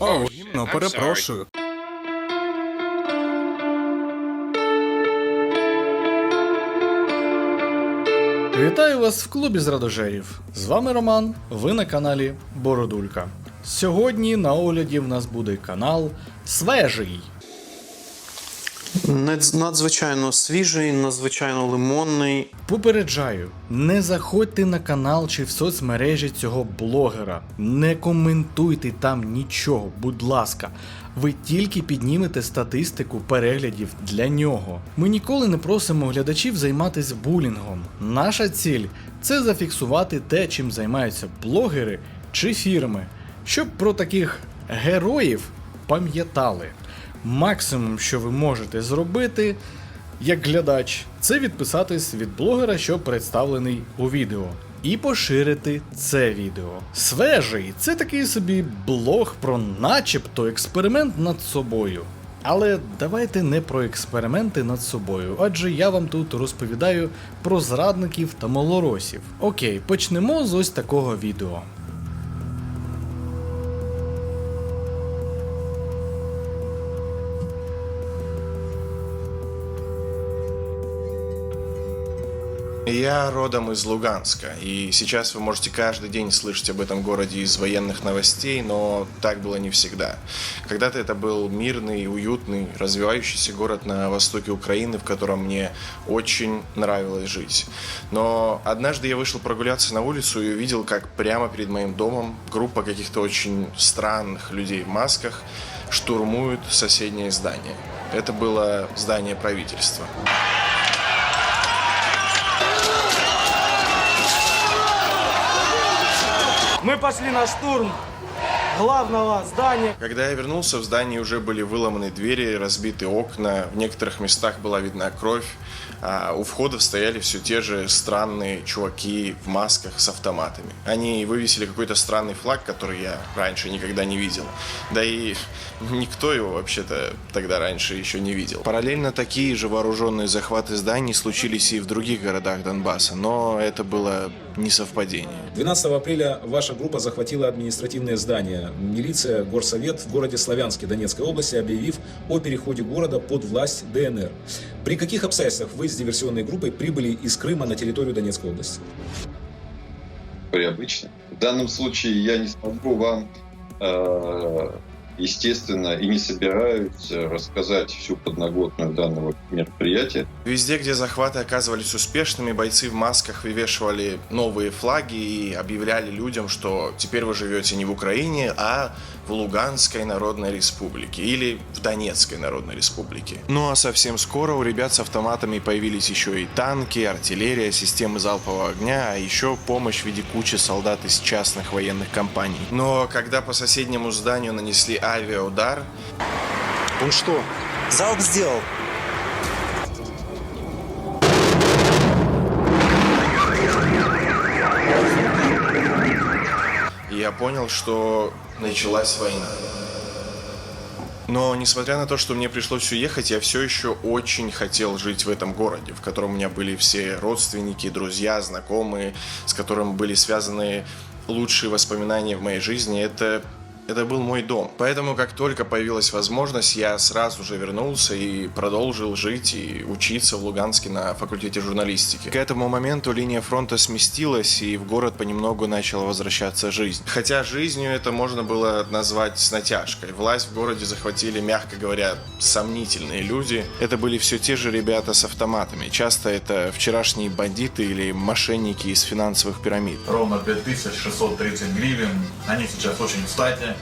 О, гімно, перепрошую. Вітаю вас в клубі зрадожерів. З вами Роман. Ви на каналі Бородулька. Сьогодні на огляді в нас буде канал Свежий. Надз- Надзвичайно свіжий, надзвичайно лимонний. Попереджаю, не заходьте на канал чи в соцмережі цього блогера. Не коментуйте там нічого, будь ласка. Ви тільки піднімете статистику переглядів для нього. Ми ніколи не просимо глядачів займатися булінгом. Наша ціль це зафіксувати те, чим займаються блогери чи фірми, щоб про таких героїв пам'ятали. Максимум, що ви можете зробити, як глядач, це відписатись від блогера, що представлений у відео, і поширити це відео. Свежий це такий собі блог про начебто експеримент над собою. Але давайте не про експерименти над собою, адже я вам тут розповідаю про зрадників та малоросів. Окей, почнемо з ось такого відео. Я родом из Луганска, и сейчас вы можете каждый день слышать об этом городе из военных новостей, но так было не всегда. Когда-то это был мирный, уютный, развивающийся город на востоке Украины, в котором мне очень нравилось жить. Но однажды я вышел прогуляться на улицу и увидел, как прямо перед моим домом группа каких-то очень странных людей в масках штурмуют соседнее здание. Это было здание правительства. Мы пошли на штурм главного здания. Когда я вернулся, в здании уже были выломаны двери, разбиты окна, в некоторых местах была видна кровь, А у входов стояли все те же странные чуваки в масках с автоматами. Они вывесили какой-то странный флаг, который я раньше никогда не видел. Да и никто его вообще-то тогда раньше еще не видел. Параллельно такие же вооруженные захваты зданий случились и в других городах Донбасса, но это было не совпадение. 12 апреля ваша группа захватила административное здание. Милиция, горсовет в городе Славянске Донецкой области, объявив о переходе города под власть ДНР. При каких обстоятельствах вы с диверсионной группой прибыли из Крыма на территорию Донецкой области? история обычно. В данном случае я не смогу вам, э, естественно, и не собираюсь э, рассказать всю подноготную данного мероприятия. Везде, где захваты оказывались успешными, бойцы в масках вывешивали новые флаги и объявляли людям, что теперь вы живете не в Украине, а в Луганской Народной Республике или в Донецкой Народной Республике. Ну а совсем скоро у ребят с автоматами появились еще и танки, артиллерия, системы залпового огня, а еще помощь в виде кучи солдат из частных военных компаний. Но когда по соседнему зданию нанесли авиаудар, Он что? Залп сделал. И я понял, что началась война. Но несмотря на то, что мне пришлось уехать, я все еще очень хотел жить в этом городе, в котором у меня были все родственники, друзья, знакомые, с которыми были связаны лучшие воспоминания в моей жизни. Это это был мой дом. Поэтому, как только появилась возможность, я сразу же вернулся и продолжил жить и учиться в Луганске на факультете журналистики. К этому моменту линия фронта сместилась, и в город понемногу начала возвращаться жизнь. Хотя жизнью это можно было назвать с натяжкой. Власть в городе захватили, мягко говоря, сомнительные люди. Это были все те же ребята с автоматами. Часто это вчерашние бандиты или мошенники из финансовых пирамид. ровно 5630 гривен. Они сейчас очень кстати.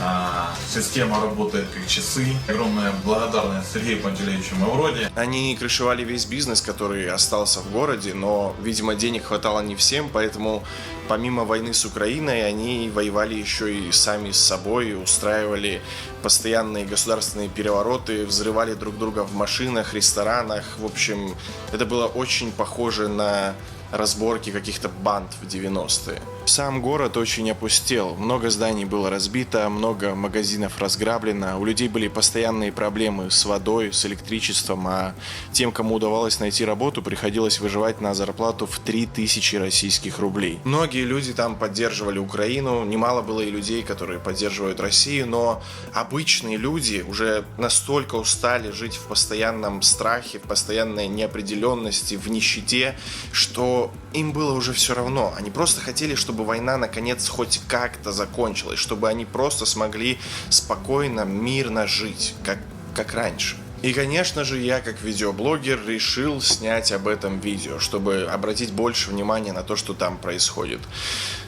А, Система работает как часы. Огромная благодарность Сергею Пантелеевичу Мавроди. Они крышевали весь бизнес, который остался в городе, но, видимо, денег хватало не всем, поэтому помимо войны с Украиной они воевали еще и сами с собой, устраивали постоянные государственные перевороты, взрывали друг друга в машинах, ресторанах. В общем, это было очень похоже на разборки каких-то банд в 90-е. Сам город очень опустел. Много зданий было разбито, много магазинов разграблено. У людей были постоянные проблемы с водой, с электричеством, а тем, кому удавалось найти работу, приходилось выживать на зарплату в 3000 российских рублей. Многие люди там поддерживали Украину, немало было и людей, которые поддерживают Россию, но обычные люди уже настолько устали жить в постоянном страхе, в постоянной неопределенности, в нищете, что им было уже все равно. Они просто хотели, чтобы война наконец хоть как-то закончилась, чтобы они просто смогли спокойно, мирно жить, как, как раньше. И, конечно же, я как видеоблогер решил снять об этом видео, чтобы обратить больше внимания на то, что там происходит.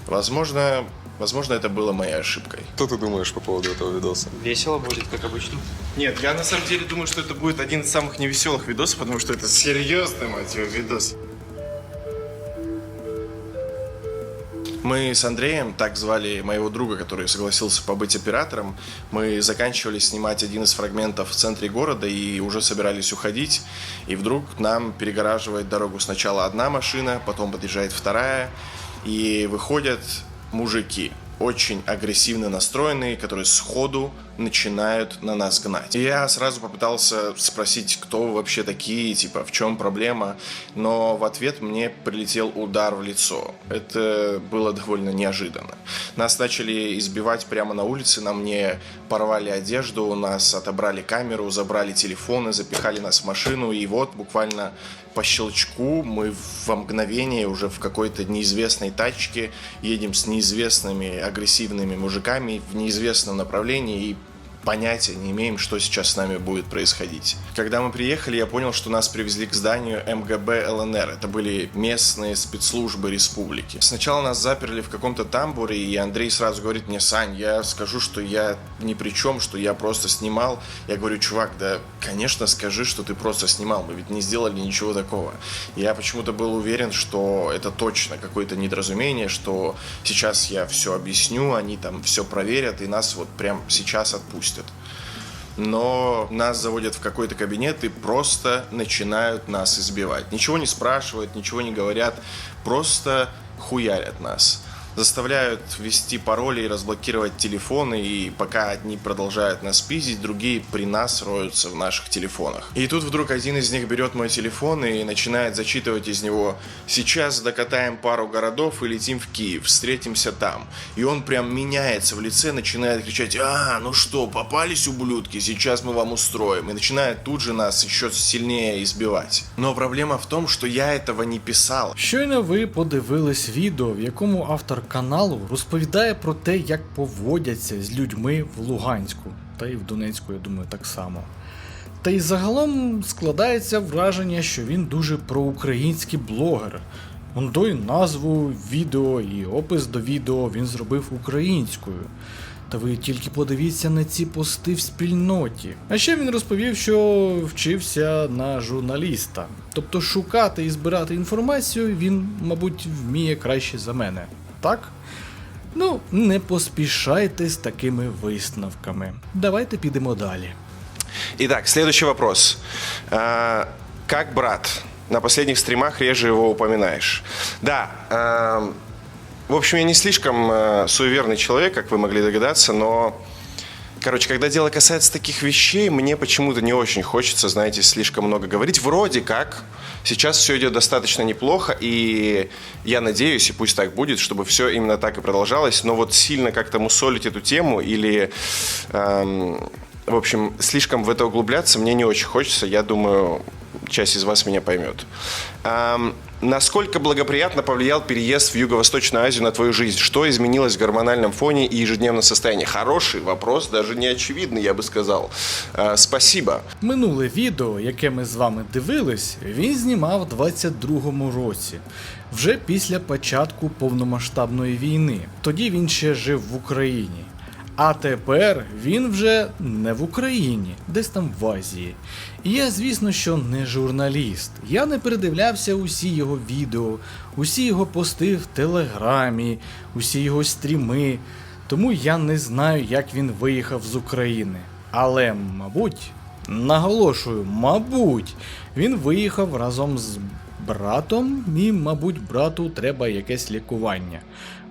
Возможно, возможно, это было моей ошибкой. Что ты думаешь по поводу этого видоса? Весело будет, как обычно. Нет, я на самом деле думаю, что это будет один из самых невеселых видосов, потому что это серьезный, мать его, видос. Мы с Андреем, так звали моего друга, который согласился побыть оператором, мы заканчивали снимать один из фрагментов в центре города и уже собирались уходить. И вдруг нам перегораживает дорогу сначала одна машина, потом подъезжает вторая, и выходят мужики, очень агрессивно настроенные, которые сходу начинают на нас гнать. И я сразу попытался спросить, кто вы вообще такие, типа, в чем проблема, но в ответ мне прилетел удар в лицо. Это было довольно неожиданно. Нас начали избивать прямо на улице, на мне порвали одежду, у нас отобрали камеру, забрали телефоны, запихали нас в машину, и вот буквально по щелчку мы во мгновение уже в какой-то неизвестной тачке едем с неизвестными агрессивными мужиками в неизвестном направлении и понятия не имеем, что сейчас с нами будет происходить. Когда мы приехали, я понял, что нас привезли к зданию МГБ ЛНР. Это были местные спецслужбы республики. Сначала нас заперли в каком-то тамбуре, и Андрей сразу говорит мне, Сань, я скажу, что я ни при чем, что я просто снимал. Я говорю, чувак, да, конечно, скажи, что ты просто снимал, мы ведь не сделали ничего такого. Я почему-то был уверен, что это точно какое-то недоразумение, что сейчас я все объясню, они там все проверят, и нас вот прям сейчас отпустят но нас заводят в какой-то кабинет и просто начинают нас избивать. Ничего не спрашивают, ничего не говорят, просто хуярят нас. Заставляют ввести пароли и разблокировать телефоны, и пока одни продолжают нас пиздить, другие при нас роются в наших телефонах. И тут вдруг один из них берет мой телефон и начинает зачитывать из него «Сейчас докатаем пару городов и летим в Киев, встретимся там». И он прям меняется в лице, начинает кричать «А, ну что, попались ублюдки, сейчас мы вам устроим». И начинает тут же нас еще сильнее избивать. Но проблема в том, что я этого не писал. Щойно ви подивились відео, в якому автор каналу розповідає про те, як поводяться з людьми в Луганську, та й в Донецьку, я думаю, так само. Та й загалом складається враження, що він дуже проукраїнський блогер. Он назву відео і опис до відео він зробив українською. Та ви тільки подивіться на ці пости в спільноті. А ще він розповів, що вчився на журналіста. Тобто шукати і збирати інформацію він, мабуть, вміє краще за мене. Так? Ну, не поспішайте з такими висновками. Давайте підемо далі. Итак, следующий вопрос. А, как брат? На последних стримах реже его упоминаешь. Да, а, в общем, я не слишком а, суеверный человек, как вы могли догадаться, но, короче, когда дело касается таких вещей, мне почему-то не очень хочется, знаете, слишком много говорить. Вроде как сейчас все идет достаточно неплохо, и я надеюсь, и пусть так будет, чтобы все именно так и продолжалось, но вот сильно как-то мусолить эту тему или... эм, в общем, слишком в это углубляться мне не очень хочется. Я думаю, часть из вас меня поймет. Ам, насколько благоприятно повлиял переезд в Юго-Восточную Азию на твою жизнь? Что изменилось в гормональном фоне и ежедневном состоянии? Хороший вопрос, даже не очевидный, я бы сказал. А, спасибо. Минуле відео, яке ми з вами дивились, він знімав в 22-му році, вже після початку повномасштабної війни. Тоді він ще жив в Україні. А тепер він вже не в Україні, десь там в Азії. І я, звісно, що не журналіст. Я не передивлявся усі його відео, усі його пости в Телеграмі, усі його стріми. Тому я не знаю, як він виїхав з України. Але, мабуть, наголошую, мабуть, він виїхав разом з братом, і, мабуть, брату треба якесь лікування.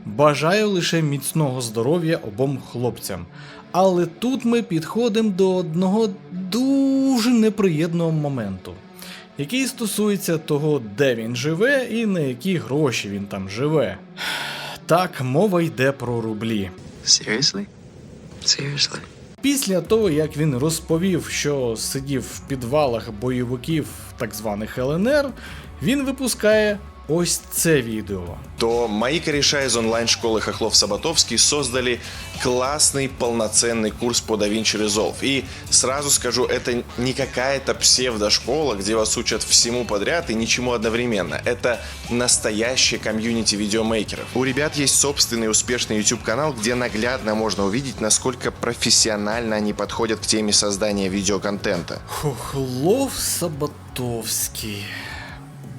Бажаю лише міцного здоров'я обом хлопцям. Але тут ми підходимо до одного дуже неприємного моменту, який стосується того, де він живе і на які гроші він там живе. Так, мова йде про рублі. Seriously? Seriously? Після того, як він розповів, що сидів в підвалах бойовиків так званих ЛНР, він випускає ось це відео. то мои кореша из онлайн-школы Хохлов Саботовский создали классный полноценный курс по DaVinci Resolve. И сразу скажу, это не какая-то псевдошкола, где вас учат всему подряд и ничему одновременно. Это настоящее комьюнити видеомейкеров. У ребят есть собственный успешный YouTube канал, где наглядно можно увидеть, насколько профессионально они подходят к теме создания видеоконтента. Хохлов Саботовський.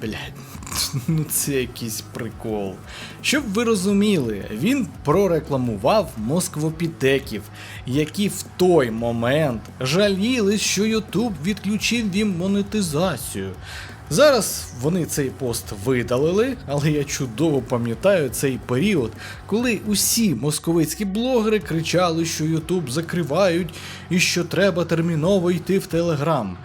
Блядь, ну це якийсь прикол. Щоб ви розуміли, він прорекламував москвопітеків, які в той момент жалілись, що Ютуб відключив їм монетизацію. Зараз вони цей пост видалили, але я чудово пам'ятаю цей період, коли усі московицькі блогери кричали, що Ютуб закривають і що треба терміново йти в Телеграм.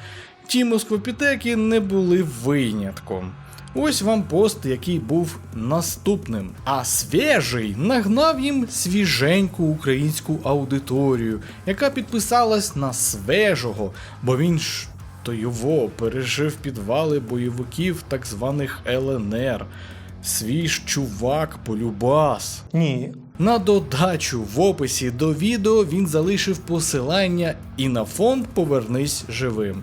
Ті москвопітеки не були винятком. Ось вам пост, який був наступним. А свіжий нагнав їм свіженьку українську аудиторію, яка підписалась на свежого, бо він ж то його пережив підвали бойовиків так званих ЛНР. Свіж чувак полюбас. Ні. На додачу в описі до відео він залишив посилання і на фонд Повернись живим.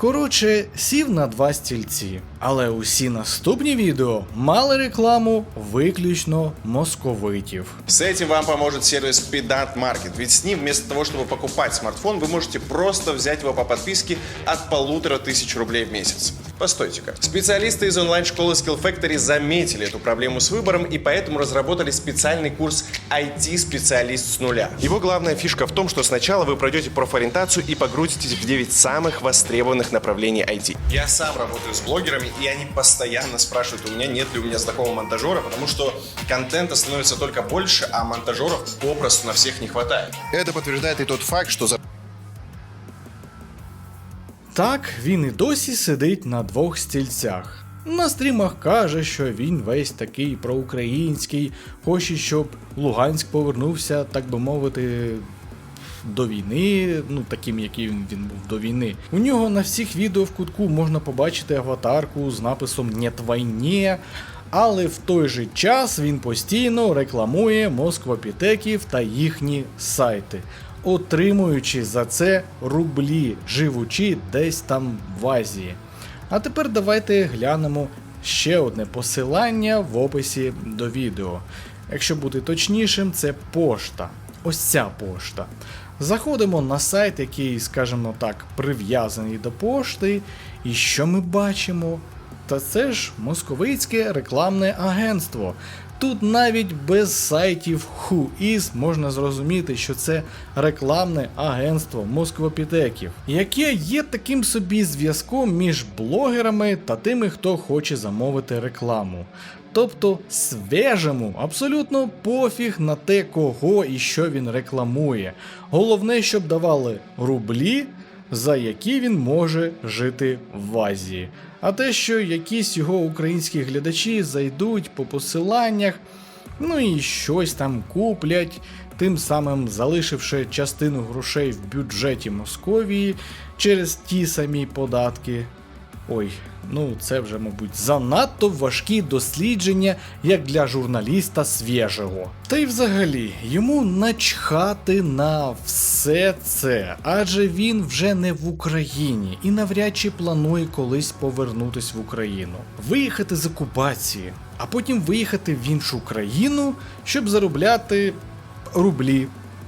Коротше, сів на два стільці, але усі наступні відео мали рекламу виключно московитів. С этим вам поможет сервис Pedant Market, ведь с ним вместо того, чтобы покупать смартфон, вы можете просто взять его по подписке от полутора тысяч рублей в месяц. Постойте-ка. Специалисты из онлайн-школы Skill Factory заметили эту проблему с выбором и поэтому разработали специальный курс IT-специалист с нуля. Его главная фишка в том, что сначала вы пройдете профориентацию и погрузитесь в 9 самых востребованных направлений IT. Я сам работаю с блогерами, и они постоянно спрашивают у меня, нет ли у меня знакомого монтажера, потому что контента становится только больше, а монтажеров попросту на всех не хватает. Это подтверждает и тот факт, что за Так, він і досі сидить на двох стільцях. На стрімах каже, що він весь такий проукраїнський, хоче, щоб Луганськ повернувся, так би мовити, до війни, ну таким, яким він був до війни. У нього на всіх відео в кутку можна побачити аватарку з написом «Нет війні», але в той же час він постійно рекламує москвопітеків та їхні сайти, отримуючи за це рублі, живучи десь там в Азії. А тепер давайте глянемо ще одне посилання в описі до відео. Якщо бути точнішим, це пошта. Ось ця пошта. Заходимо на сайт, який, скажімо так, прив'язаний до пошти. І що ми бачимо? Та це ж московицьке рекламне агентство. Тут навіть без сайтів Whois можна зрозуміти, що це рекламне агентство москвопітеків, яке є таким собі зв'язком між блогерами та тими, хто хоче замовити рекламу. Тобто свежому абсолютно пофіг на те, кого і що він рекламує. Головне, щоб давали рублі, за які він може жити в Азії. А те, що якісь його українські глядачі зайдуть по посиланнях, ну і щось там куплять, тим самим залишивши частину грошей в бюджеті Московії через ті самі податки. Ой, ну це вже, мабуть, занадто важкі дослідження, як для журналіста свіжого. Та й взагалі, йому начхати на все це, адже він вже не в Україні і навряд чи планує колись повернутись в Україну, виїхати з окупації, а потім виїхати в іншу країну, щоб заробляти рублі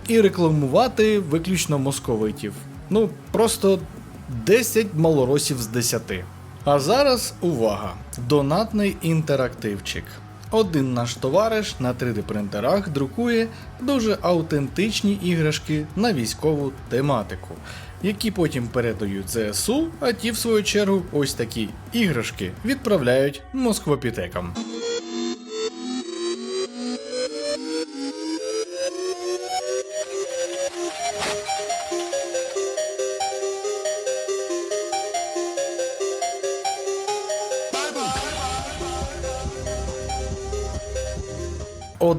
і рекламувати виключно московитів. Ну, просто 10 малоросів з 10. А зараз увага! Донатний інтерактивчик. Один наш товариш на 3D принтерах друкує дуже аутентичні іграшки на військову тематику, які потім передають ЗСУ, а ті, в свою чергу, ось такі іграшки відправляють москвопітекам.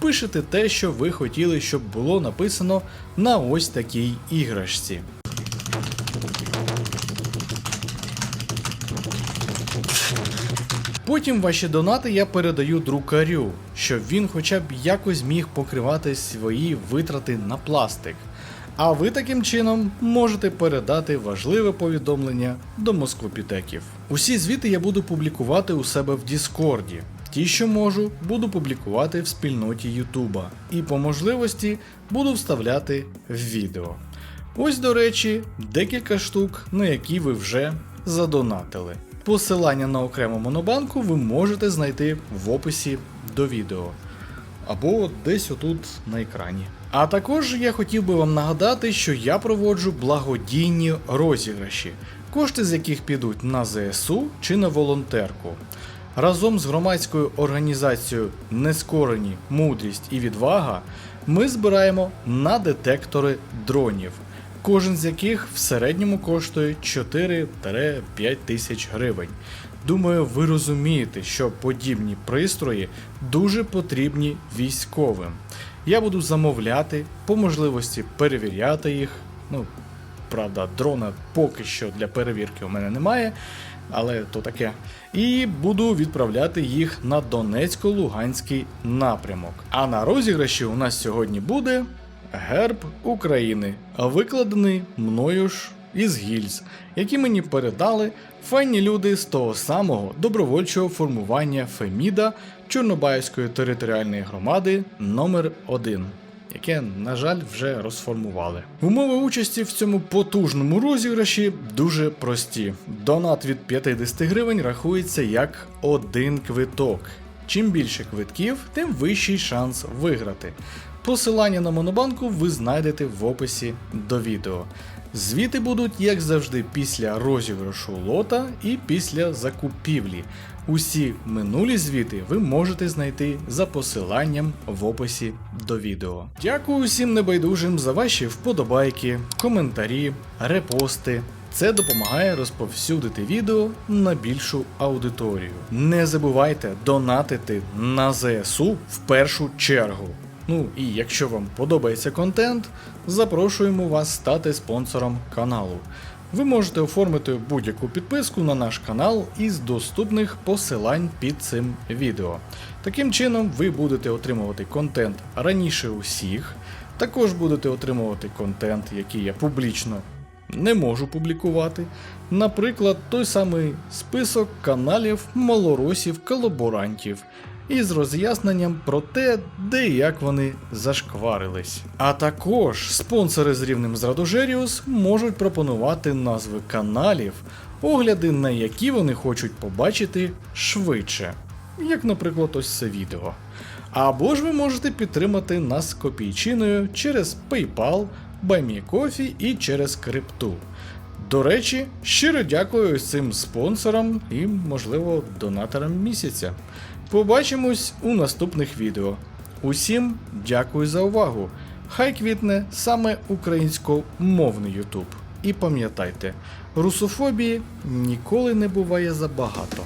пишете те, що ви хотіли, щоб було написано на ось такій іграшці. Потім ваші донати я передаю друкарю, щоб він хоча б якось міг покривати свої витрати на пластик. А ви таким чином можете передати важливе повідомлення до москвопітеків. Усі звіти я буду публікувати у себе в Діскорді. Ті, що можу, буду публікувати в спільноті Ютуба. І по можливості буду вставляти в відео. Ось, до речі, декілька штук, на які ви вже задонатили. Посилання на окрему монобанку ви можете знайти в описі до відео або десь отут на екрані. А також я хотів би вам нагадати, що я проводжу благодійні розіграші, кошти з яких підуть на ЗСУ чи на волонтерку. Разом з громадською організацією Нескорені, мудрість і відвага ми збираємо на детектори дронів, кожен з яких в середньому коштує 4-5 тисяч гривень. Думаю, ви розумієте, що подібні пристрої дуже потрібні військовим. Я буду замовляти, по можливості перевіряти їх. Ну, правда, дрона поки що для перевірки у мене немає, але то таке. І буду відправляти їх на Донецько-Луганський напрямок. А на розіграші у нас сьогодні буде герб України, викладений мною ж із гільз, які мені передали файні люди з того самого добровольчого формування Феміда Чорнобаївської територіальної громади номер 1 яке, на жаль, вже розформували. Умови участі в цьому потужному розіграші дуже прості. Донат від 50 гривень рахується як один квиток. Чим більше квитків, тим вищий шанс виграти. Посилання на монобанку ви знайдете в описі до відео. Звіти будуть, як завжди, після розіграшу лота і після закупівлі. Усі минулі звіти ви можете знайти за посиланням в описі до відео. Дякую усім небайдужим за ваші вподобайки, коментарі, репости. Це допомагає розповсюдити відео на більшу аудиторію. Не забувайте донатити на ЗСУ в першу чергу. Ну і якщо вам подобається контент, запрошуємо вас стати спонсором каналу. Ви можете оформити будь-яку підписку на наш канал із доступних посилань під цим відео. Таким чином, ви будете отримувати контент раніше усіх, також будете отримувати контент, який я публічно не можу публікувати. Наприклад, той самий список каналів малоросів-колаборантів із роз'ясненням про те, де і як вони зашкварились. А також спонсори з рівнем з Радожеріус можуть пропонувати назви каналів, огляди на які вони хочуть побачити швидше, як, наприклад, ось це відео. Або ж ви можете підтримати нас копійчиною через PayPal, BuyMeCoffee і через крипту. До речі, щиро дякую цим спонсорам і, можливо, донаторам місяця. Побачимось у наступних відео. Усім дякую за увагу. Хай квітне саме українськомовний Ютуб. І пам'ятайте, русофобії ніколи не буває забагато.